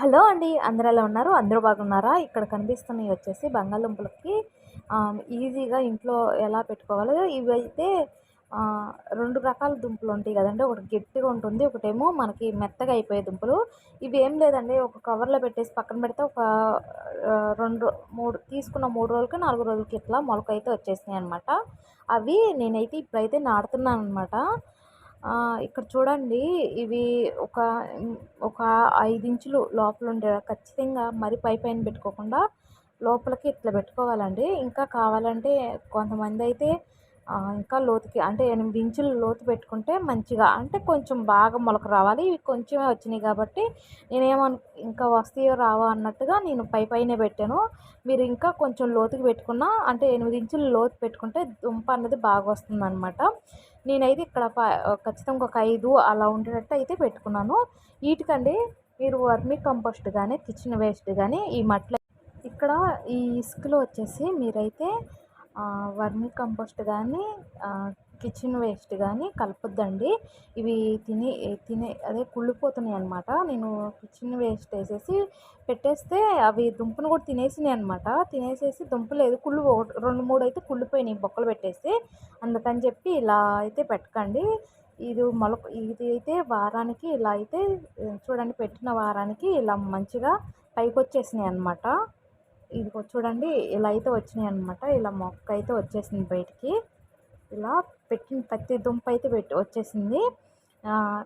Hello అండి అందరూ ఎలా ఉన్నారు? అందరూ బాగున్నారా? ఇక్కడ కనిపిస్తున్నవి వచ్చేసి బంగాళదుంపలకి. ఈజీగా ఇంట్లో ఎలా పెట్టుకోవాలో ఇవి అయితే రెండు రకాల దుంపలు ఉంటాయి కదండి. ఒకటి గట్టిగా ఉంటుంది ఒకటేమో మనకి మెత్తగా అయిపోయే దుంపలు. ఇవి ఏం లేదండి ఒక కవర్లో పెట్టేసి పక్కన పెడితే ఒక రెండు మూడు తీసుకున్న మూడు రోజులకి నాలుగు రోజులకి ఇట్లా మొలక అయితే వచ్చేసినాయి అనమాట అవి నేనైతే ఇప్పుడైతే నాడుతున్నాను అనమాట ఇక్కడ చూడండి ఇవి ఒక ఒక ఐదు ఇంచులు లోపల ఉండే ఖచ్చితంగా మరి పై పైన పెట్టుకోకుండా లోపలికి ఇట్లా పెట్టుకోవాలండి. ఇంకా కావాలంటే కొంతమంది అయితే ఇంకా లోతుకి అంటే ఎనిమిది ఇంచులు లోతు పెట్టుకుంటే మంచిగా. అంటే కొంచెం బాగా మొలక రావాలి. ఇవి కొంచెమే వచ్చినాయి కాబట్టి నేనేమను ఇంకా వస్తాయో రావో అన్నట్టుగా నేను పై పైనే పెట్టాను. మీరు ఇంకా కొంచెం లోతుకి పెట్టుకున్న అంటే ఎనిమిది ఇంచులు లోతు పెట్టుకుంటే దుంప అన్నది బాగా వస్తుంది అనమాట నేనైతే ఇక్కడ ఖచ్చితంగా ఒక ఐదు అలా ఉండేటట్టు అయితే పెట్టుకున్నాను. వీటికండి మీరు వర్మీ కంపోస్ట్ కానీ కిచెన్ వేస్ట్ కానీ ఈ మట్ల ఇక్కడ ఈ ఇసుకలో వచ్చేసి మీరైతే వర్మీ కంపోస్ట్ కానీ కిచెన్ వేస్ట్ కానీ కలపొద్దండి. ఇవి తిని తినే అదే కుళ్ళిపోతున్నాయి అనమాట నేను కిచెన్ వేస్ట్ వేసేసి పెట్టేస్తే అవి దుంపను కూడా తినేసినాయి అనమాట తినేసేసి దుంప లేదు కుళ్ళు రెండు మూడు అయితే కుళ్ళిపోయినాయి బొక్కలు పెట్టేసి. అందుకని చెప్పి ఇలా అయితే పెట్టకండి. ఇది మొలక ఇది అయితే వారానికి ఇలా అయితే చూడండి పెట్టిన వారానికి ఇలా మంచిగా పైకి వచ్చేసినాయి అనమాట ఇదిగో చూడండి ఇలా అయితే వచ్చినాయి అనమాట ఇలా మొక్క అయితే వచ్చేసింది బయటికి. ఇలా పెట్టిన ప్రతి దుంప అయితే పెట్టి వచ్చేసింది.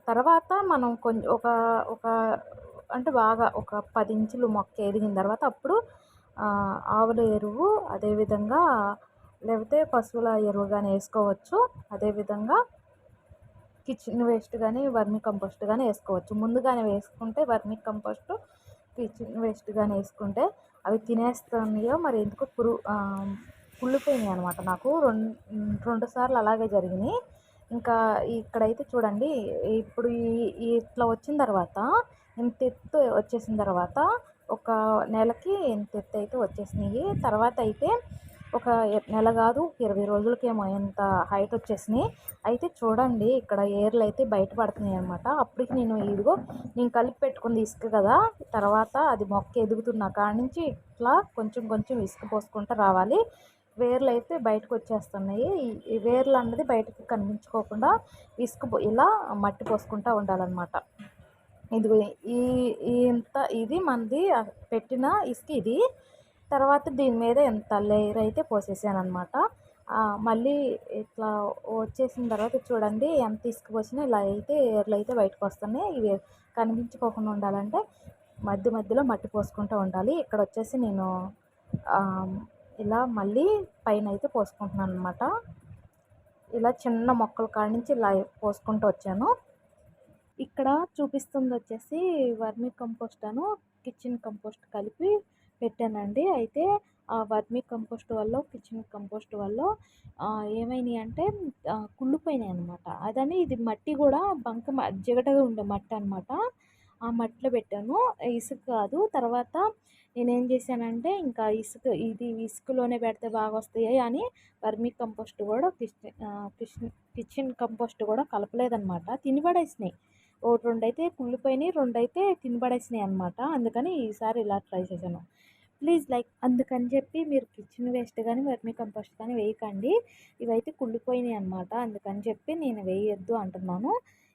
తర్వాత మనం కొంచెం ఒక ఒక అంటే బాగా ఒక పది ఇంచులు మొక్క ఎదిగిన తర్వాత అప్పుడు ఆవుల ఎరువు అదేవిధంగా లేకపోతే పశువుల ఎరువు కానీ వేసుకోవచ్చు. అదేవిధంగా కిచెన్ వేస్ట్ కానీ వర్మి కంపోస్ట్ కానీ వేసుకోవచ్చు. ముందుగానే వేసుకుంటే వర్మి కంపోస్ట్ కిచెన్ వేస్ట్ కానీ వేసుకుంటే అవి తినేస్తున్నాయో మరి ఎందుకో పురు కుళ్ళిపోయినాయి అనమాట నాకు. రెండు రెండు సార్లు అలాగే జరిగినాయి. ఇంకా ఇక్కడైతే చూడండి ఇప్పుడు ఈ ఇట్లా వచ్చిన తర్వాత ఇంత ఎత్తు వచ్చేసిన తర్వాత ఒక నెలకి ఇంత ఎత్తు అయితే వచ్చేసినాయి. తర్వాత అయితే ఒక నెల కాదు ఇరవై రోజులకేమో ఎంత హైట్ వచ్చేసినాయి. అయితే చూడండి ఇక్కడ ఏర్లు అయితే బయటపడుతున్నాయి అనమాట అప్పటికి నేను ఇదిగో నేను కలిపి పెట్టుకుంది ఇసుక కదా తర్వాత అది మొక్క ఎదుగుతున్న కాడి నుంచి ఇట్లా కొంచెం కొంచెం ఇసుక పోసుకుంటూ రావాలి. వేర్లు అయితే బయటకు వచ్చేస్తున్నాయి. ఈ వేర్లు అన్నది బయటకు కనిపించుకోకుండా ఇసుక ఇలా మట్టి పోసుకుంటూ ఉండాలన్నమాట. ఇది ఈ ఇంత ఇది మనది పెట్టిన ఇసుక ఇది. తర్వాత దీని మీద ఎంత లేయర్ అయితే పోసేసాను అనమాట మళ్ళీ ఇట్లా వచ్చేసిన తర్వాత చూడండి ఎంత తీసుకుపోసినా ఇలా అయితే ఏర్లు అయితే బయటకు వస్తున్నాయి. ఇవి కనిపించుకోకుండా ఉండాలంటే మధ్య మధ్యలో మట్టి పోసుకుంటూ ఉండాలి. ఇక్కడ వచ్చేసి నేను ఇలా మళ్ళీ పైన అయితే పోసుకుంటున్నాను అనమాట ఇలా చిన్న మొక్కల కాడ నుంచి ఇలా పోసుకుంటూ వచ్చాను. ఇక్కడ చూపిస్తుంది వచ్చేసి వర్మి కంపోస్ట్ అను కిచెన్ కంపోస్ట్ కలిపి పెట్టానండి. అయితే ఆ వర్మీ కంపోస్ట్ వల్ల కిచెన్ కంపోస్ట్ వల్ల ఏమైనాయి అంటే కుళ్ళిపోయినాయి అనమాట అదని ఇది మట్టి కూడా బంక జిగటగా ఉండే మట్టి అనమాట ఆ మట్టిలో పెట్టాను. ఇసుక కాదు. తర్వాత నేనేం చేశానంటే ఇంకా ఇసుక ఇది ఇసుకలోనే పెడితే బాగా వస్తాయి అని వర్మీ కంపోస్ట్ కూడా కిచెన్ కిచెన్ కంపోస్ట్ కూడా కలపలేదన్నమాట. తినబడేసినాయి ఓ ఒకటి రెండు అయితే కుళ్ళిపోయినాయి రెండు అయితే తినబడేసినాయి అనమాట అందుకని ఈసారి ఇలా ట్రై చేశాను. ప్లీజ్ లైక్ అందుకని చెప్పి మీరు కిచెన్ వేస్ట్ కానీ వర్మీ కంపోస్ట్ కానీ వేయకండి. ఇవైతే కుళ్ళిపోయినాయి అనమాట అందుకని చెప్పి నేను వేయొద్దు అంటున్నాను.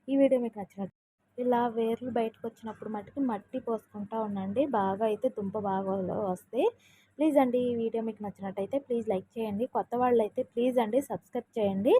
ఈ వీడియో మీకు నచ్చినట్టు ఇలా వేర్లు బయటకు వచ్చినప్పుడు మట్టుకు మట్టి పోసుకుంటా ఉండండి. బాగా అయితే దుంప బాగా వస్తాయి. ప్లీజ్ అండి ఈ వీడియో మీకు నచ్చినట్టయితే ప్లీజ్ లైక్ చేయండి. కొత్త వాళ్ళు అయితే ప్లీజ్ అండి సబ్స్క్రైబ్ చేయండి.